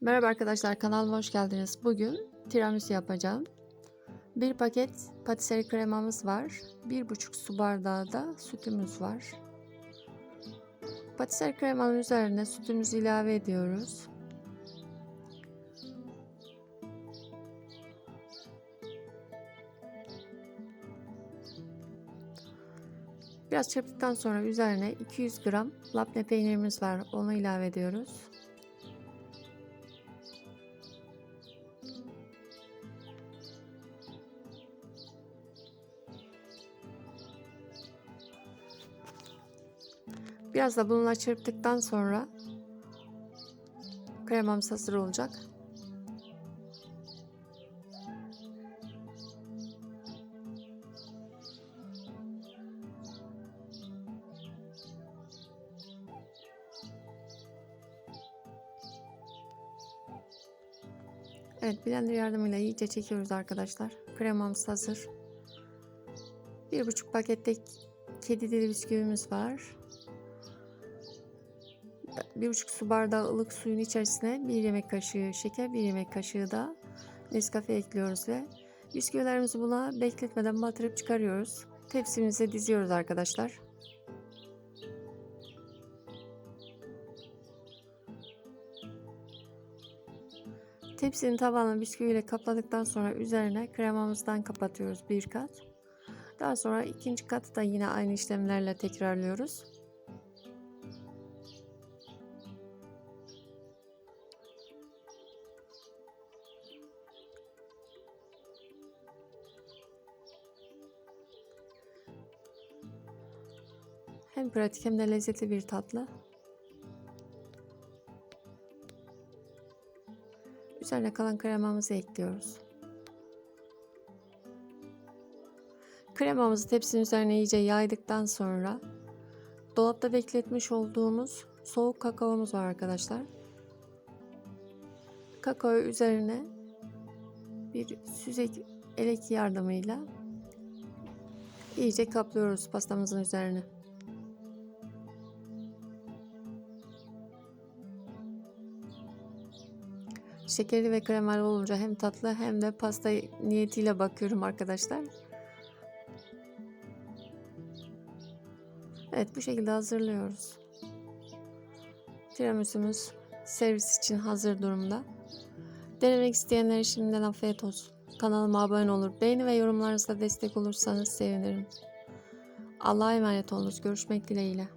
Merhaba arkadaşlar kanalıma hoş geldiniz. Bugün tiramisu yapacağım. Bir paket patisserie kremamız var. Bir buçuk su bardağı da sütümüz var. Patisserie kremanın üzerine sütümüzü ilave ediyoruz. Biraz çırptıktan sonra üzerine 200 gram labne peynirimiz var. Onu ilave ediyoruz. Biraz da bununla çırptıktan sonra kremamız hazır olacak. Evet blender yardımıyla iyice çekiyoruz arkadaşlar. Kremamız hazır. Bir buçuk pakette kedi dili bisküvimiz var. Bir buçuk su bardağı ılık suyun içerisine bir yemek kaşığı şeker, bir yemek kaşığı da Nescafe ekliyoruz ve bisküvilerimizi buna bekletmeden batırıp çıkarıyoruz. Tepsimize diziyoruz arkadaşlar. Tepsinin tabanını bisküviyle kapladıktan sonra üzerine kremamızdan kapatıyoruz bir kat. Daha sonra ikinci katı da yine aynı işlemlerle tekrarlıyoruz. Hem pratik hem de lezzetli bir tatlı. Üzerine kalan kremamızı ekliyoruz. Kremamızı tepsinin üzerine iyice yaydıktan sonra dolapta bekletmiş olduğumuz soğuk kakaomuz var arkadaşlar. Kakao üzerine bir süzek elek yardımıyla iyice kaplıyoruz pastamızın üzerine. Şekerli ve kremalı olunca hem tatlı hem de pasta niyetiyle bakıyorum arkadaşlar. Evet bu şekilde hazırlıyoruz. Tiramisu'muz servis için hazır durumda. Denemek isteyenlere şimdiden afiyet olsun. Kanalıma abone olur, beğeni ve yorumlarınızla destek olursanız sevinirim. Allah'a emanet olunuz. Görüşmek dileğiyle.